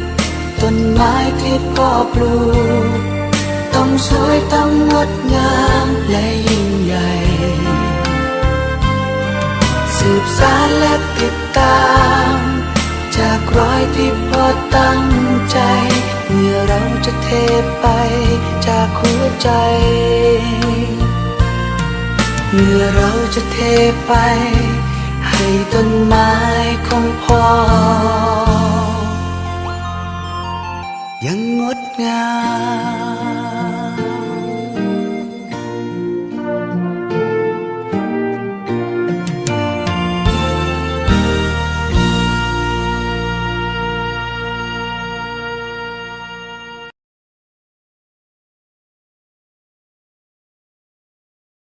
ต้นไม้ที่พ่อปลูกต้องสวยต้องงดงามและยิ่งใหญ่ สืบสารและติดตาม จากรอยที่พ่อตั้งใจ เมื่อเราจะเทไปจากหัวใจ เมื่อเราจะเทไป ให้ต้นไม้ของพ่อ